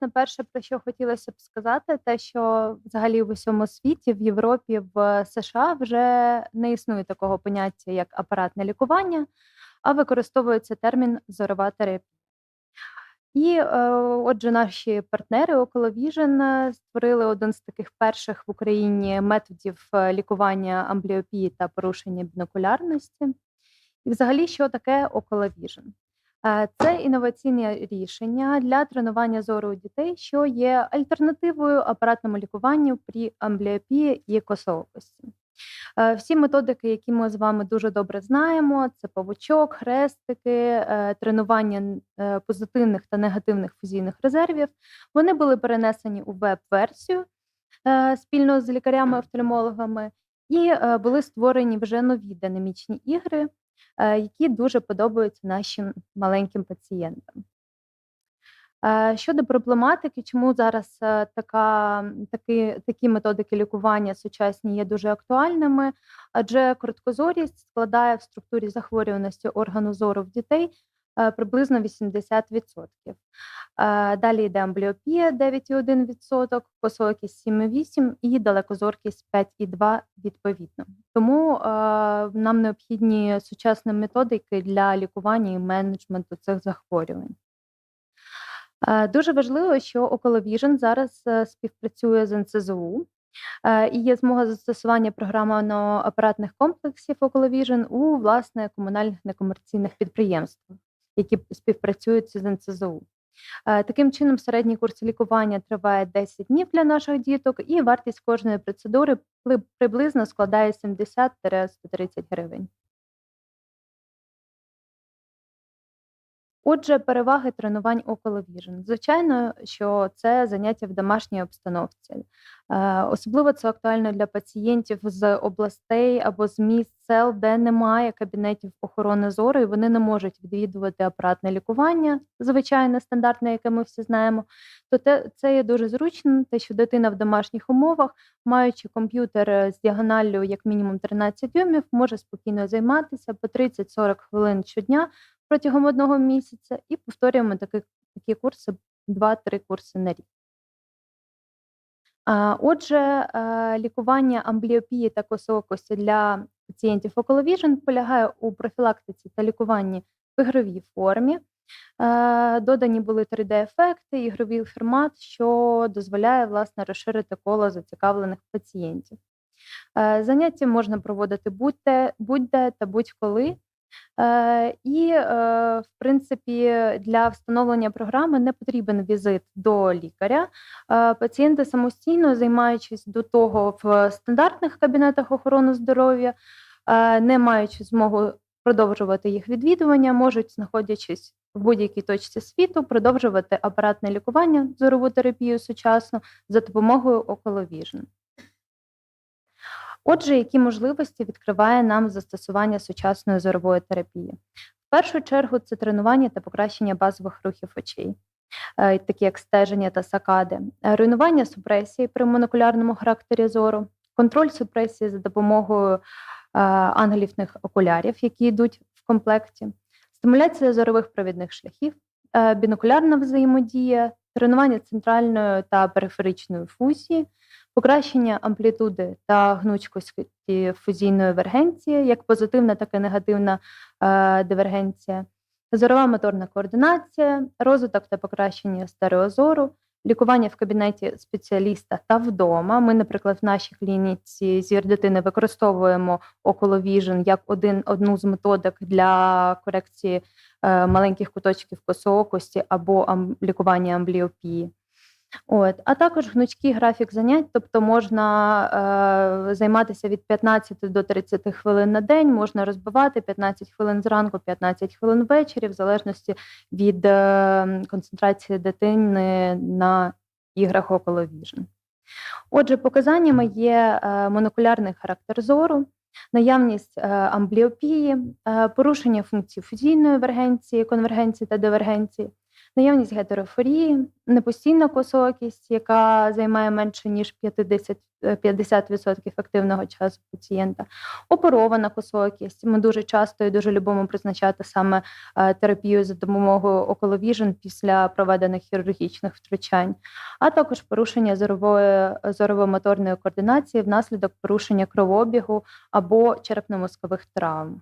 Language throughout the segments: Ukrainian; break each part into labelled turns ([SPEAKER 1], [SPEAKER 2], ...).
[SPEAKER 1] Власне, перше, про що хотілося б сказати, те, що взагалі в усьому світі, в Європі, в США вже не існує такого поняття, як апаратне лікування, а використовується термін зорова терапія. І е, отже, наші партнери Околовіжен е, створили один з таких перших в Україні методів е, лікування амбліопії та порушення бінокулярності. І, взагалі, що таке Околовіжен? Е, Це інноваційне рішення для тренування зору у дітей, що є альтернативою апаратному лікуванню при амбліопії і косоокості. Е, Всі методики, які ми з вами дуже добре знаємо, це павучок, хрестики, е, тренування позитивних та негативних фузійних резервів. Вони були перенесені у веб-версію спільно з лікарями-офтальмологами, і були створені вже нові динамічні ігри, які дуже подобаються нашим маленьким пацієнтам. Щодо проблематики, чому зараз така, такі, такі методики лікування сучасні є дуже актуальними, адже короткозорість складає в структурі захворюваності органу зору в дітей приблизно 80%. Е, Далі йде амбліопія 9,1%, косоокість 7,8% і далекозоркість 5,2% відповідно. Тому е, нам необхідні сучасні методики для лікування і менеджменту цих захворювань. Е, Дуже важливо, що Околовіжен зараз е, співпрацює з НЦЗУ е, і є змога застосування програмно-апаратних комплексів Околовіжен у власне комунальних некомерційних підприємствах, які співпрацюють з НЦЗУ. Е, Таким чином, середній курс лікування триває 10 днів для наших діток, і вартість кожної процедури приблизно складає 70-130 гривень. Отже, переваги тренувань околовіжен. Звичайно, що це заняття в домашній обстановці. Е, Особливо це актуально для пацієнтів з областей або з міст сел, де немає кабінетів охорони зору, і вони не можуть відвідувати апаратне лікування, звичайне стандартне, яке ми всі знаємо. То те, це є дуже зручно, те, що дитина в домашніх умовах, маючи комп'ютер е, з діагоналлю як мінімум 13 дюймів, може спокійно займатися по 30-40 хвилин щодня протягом одного місяця і повторюємо такі, такі курси 2-3 курси на рік. Отже, е, лікування амбліопії та косоокості для пацієнтів околовіжен полягає у профілактиці та лікуванні в ігровій формі. Е, Додані були 3D-ефекти, ігровий формат, що дозволяє власне розширити коло зацікавлених пацієнтів. Е, Заняття можна проводити будь-де будь-де та будь-коли. Е, І, е, в принципі, для встановлення програми не потрібен візит до лікаря. Е, Пацієнти самостійно, займаючись до того в стандартних кабінетах охорони здоров'я, не маючи змогу продовжувати їх відвідування, можуть, знаходячись в будь-якій точці світу, продовжувати апаратне лікування, зорову терапію сучасну за допомогою околовіжн. Отже, які можливості відкриває нам застосування сучасної зорової терапії? В першу чергу це тренування та покращення базових рухів очей, е, такі як стеження та сакади, руйнування супресії при монокулярному характері зору, контроль супресії за допомогою е, ангелівних окулярів, які йдуть в комплекті, стимуляція зорових провідних шляхів, е, бінокулярна взаємодія, тренування центральної та периферичної фузії, покращення амплітуди та гнучкості фузійної вергенції, як позитивна, так і негативна е, дивергенція, зорова моторна координація, розвиток та покращення стереозору, лікування в кабінеті спеціаліста та вдома. Ми, наприклад, в нашій клініці зір дитини використовуємо околовіжен як один, одну з методик для корекції е, маленьких куточків косоокості або ам, лікування амбліопії. От, а також гнучкий графік занять, тобто можна е, займатися від 15 до 30 хвилин на день, можна розбивати 15 хвилин зранку, 15 хвилин ввечері, в залежності від е, концентрації дитини на іграх около віжен. Отже, показаннями є е, монокулярний характер зору, наявність е, амбліопії, е, порушення функцій фузійної вергенції, конвергенції та дивергенції, наявність гетерофорії, непостійна косоокість, яка займає менше ніж 50, е, 50% активного часу пацієнта, оперована косоокість. Ми дуже часто і дуже любимо призначати саме е, терапію за допомогою околовіжен після проведених хірургічних втручань, а також порушення зорової зорово-моторної координації внаслідок порушення кровообігу або черепно-мозкових травм.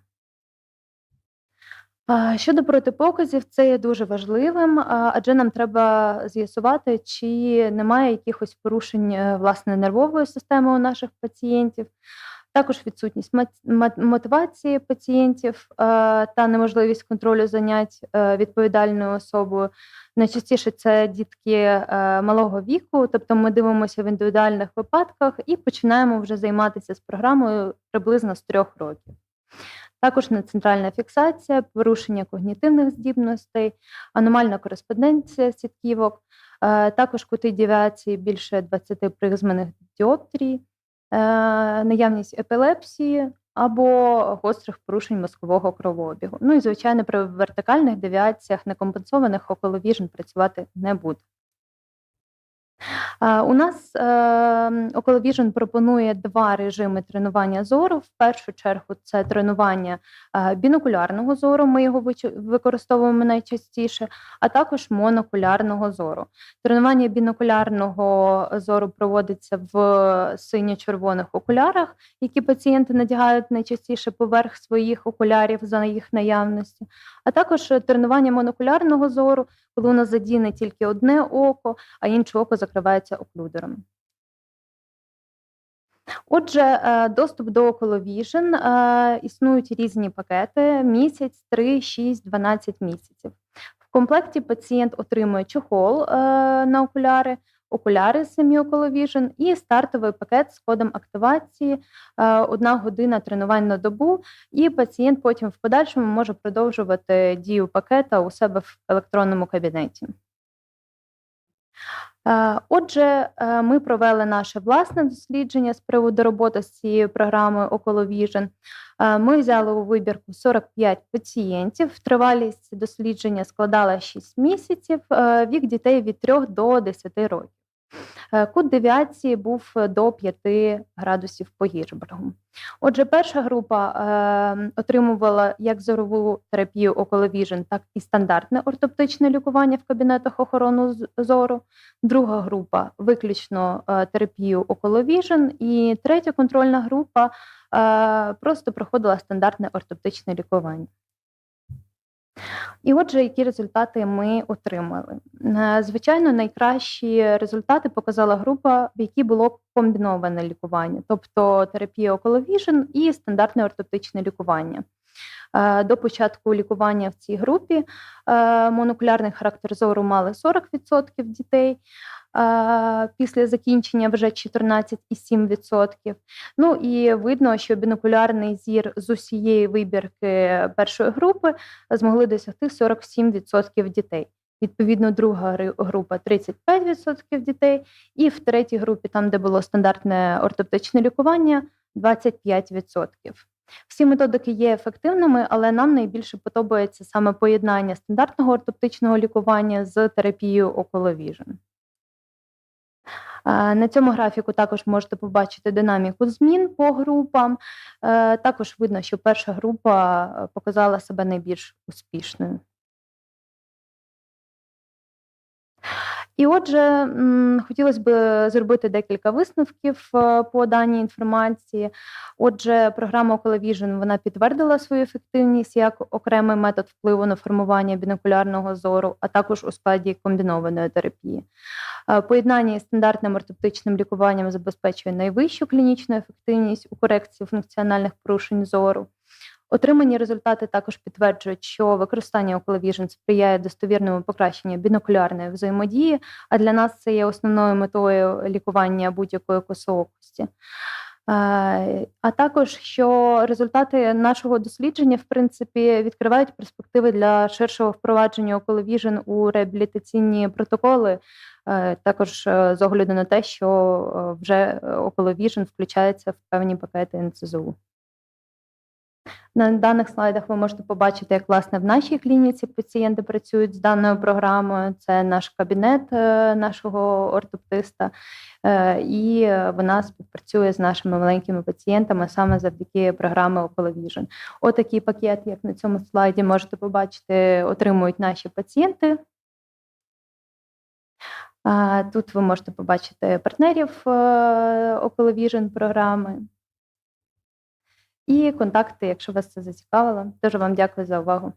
[SPEAKER 1] Щодо протипоказів, це є дуже важливим, адже нам треба з'ясувати, чи немає якихось порушень е, власне нервової системи у наших пацієнтів, також відсутність мотивації пацієнтів е, та неможливість контролю занять е, відповідальною особою. Найчастіше це дітки малого віку, тобто ми дивимося в індивідуальних випадках і починаємо вже займатися з програмою приблизно з трьох років. Також нецентральна фіксація, порушення когнітивних здібностей, аномальна кореспонденція сітківок, е, також кути девіації більше 20 призмених діоптрій, е, наявність епілепсії або гострих порушень мозкового кровообігу. Ну і, звичайно, при вертикальних девіаціях некомпенсованих околовіжн працювати не буде. Е, У нас е, Околовіжн пропонує два режими тренування зору. В першу чергу це тренування е, бінокулярного зору. Ми його використовуємо найчастіше, а також монокулярного зору. Тренування бінокулярного зору проводиться в синьо-червоних окулярах, які пацієнти надягають найчастіше поверх своїх окулярів за їх наявності, а також тренування монокулярного зору, коли у нас задіяне тільки одне око, а інше око закривається оклюдером. Отже, е, доступ до Околовіжн е, існують різні пакети: місяць, 3, 6, 12 місяців. В комплекті пацієнт отримує чохол е, на окуляри, окуляри з самі Околовіжн і стартовий пакет з кодом активації, одна година тренувань на добу, і пацієнт потім в подальшому може продовжувати дію пакета у себе в електронному кабінеті. Е, Отже, е, ми провели наше власне дослідження з приводу роботи з цією програмою Околовіжн. Е, Ми взяли у вибірку 45 пацієнтів. Тривалість дослідження складала 6 місяців, е, вік дітей від 3 до 10 років. Е, Кут девіації був до 5 градусів по Гіршбергу. Отже, перша група е, отримувала як зорову терапію Околовіжн, так і стандартне ортоптичне лікування в кабінетах охорони зору. Друга група виключно е, терапію Околовіжн, і третя контрольна група е, просто проходила стандартне ортоптичне лікування. І отже, які результати ми отримали? Е, Звичайно, найкращі результати показала група, в якій було комбіноване лікування, тобто терапія околовіжен і стандартне ортоптичне лікування. Е, До початку лікування в цій групі е, монокулярний характер зору мали 40% дітей. е, Після закінчення вже 14,7%. Ну і видно, що бінокулярний зір з усієї вибірки першої групи змогли досягти 47% дітей. Відповідно, друга група 35% дітей, і в третій групі, там, де було стандартне ортоптичне лікування, 25%. Всі методики є ефективними, але нам найбільше подобається саме поєднання стандартного ортоптичного лікування з терапією околовіжн. Е, На цьому графіку також можете побачити динаміку змін по групам. Е, Також видно, що перша група е, показала себе найбільш успішною. І отже, хотілося б зробити декілька висновків е, по даній інформації. Отже, програма Околовіжн вона підтвердила свою ефективність як окремий метод впливу на формування бінокулярного зору, а також у складі комбінованої терапії. Е, Поєднання із стандартним ортоптичним лікуванням забезпечує найвищу клінічну ефективність у корекції функціональних порушень зору. Отримані результати також підтверджують, що використання околовіжн сприяє достовірному покращенню бінокулярної взаємодії, а для нас це є основною метою лікування будь-якої косоокості. Е, А також що результати нашого дослідження, в принципі, відкривають перспективи для ширшого впровадження околовіжн у реабілітаційні протоколи, е, також е, з огляду на те, що вже околовіжн включається в певні пакети НЦЗУ. На даних слайдах ви можете побачити, як власне в нашій клініці пацієнти працюють з даною програмою. Це наш кабінет е, нашого ортоптиста, е, і вона співпрацює з нашими маленькими пацієнтами саме завдяки програми Околовіжн. Отакий пакет, як на цьому слайді, можете побачити, отримують наші пацієнти. Тут ви можете побачити партнерів е, Околовіжн програми і контакти, якщо вас це зацікавило. Дуже вам дякую за увагу.